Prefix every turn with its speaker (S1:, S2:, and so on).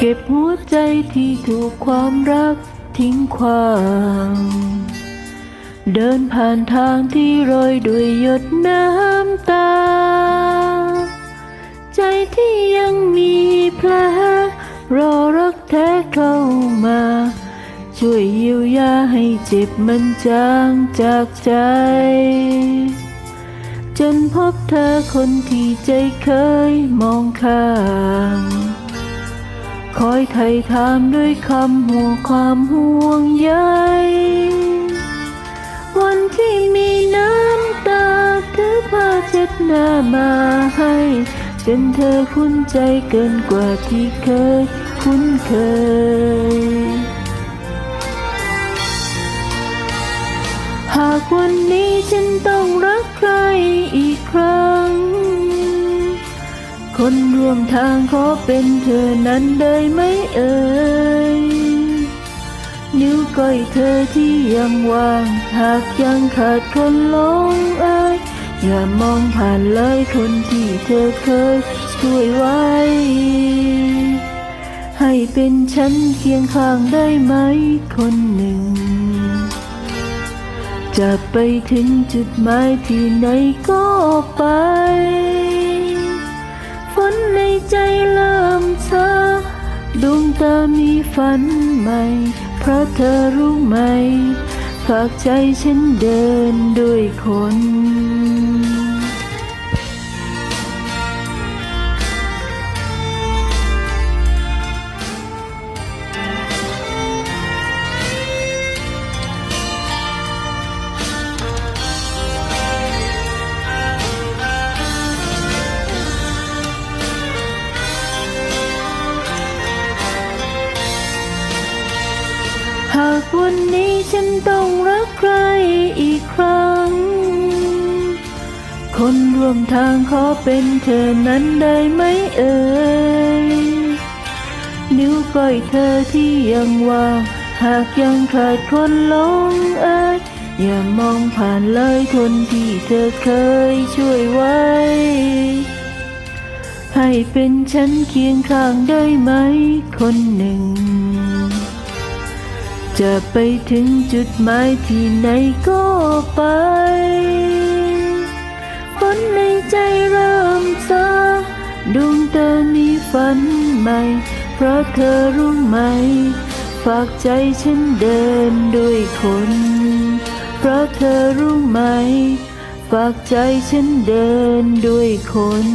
S1: เก็บหัวใจที่ถูกความรักทิ้งขวาง เดินผ่านทางที่โรยด้วยหยดน้ำตา ใจที่ยังมีแผลรอรักแท้เข้ามา ช่วยเยียวยาให้เจ็บมันจางจากใจ จนพบเธอคนที่ใจเคยมองข้าม คอยไถ่ถามด้วยคำห่วงความห่วงใย วันที่มีน้ำตาถือผ้าเช็ดหน้ามาให้จนเธอคุ้นใจเกินกว่าที่เคยคุ้นเคย หากวันนี้ฉันต้องรักใครอีกครั้ง คนร่วมทางขอเป็นเธอนั้นได้ไหมเอ่ย นิ้วก้อยเธอที่ยังว่าง หากยังขาดคนหลงเอ่ยอย่ามองผ่านเลยคนที่เธอเคยช่วยไว้ ให้เป็นฉันเคียงข้างได้ไหมคนหนึ่ง จะไปถึงจุดหมายที่ไหนก็ไป ฝันใหม่ เพราะเธอรู้ไหม ฝากใจฉันเดินด้วยคนากวันนี้ฉันต้องรักใครอีกครั้ง คนร่วมทางขอเป็นเธอนั้นได้ไหมเอ่ย นิ้วก้อยเธอที่ยังวาง หากยังขาดคนหลงเอ่ยอย่ามองผ่านเลยคนที่เธอเคยช่วยไว้ ให้เป็นฉันเคียงข้างได้ไหมคนหนึ่ง จะไปถึงจุดหมายที่ไหนก็ไปฝนในใจเริ่มซาดวงตามีฝันใหม่ เพราะเธอรู้ไหม ฝากใจฉันเดินด้วยคน เพราะเธอรู้ไหม ฝากใจฉันเดินด้วยคน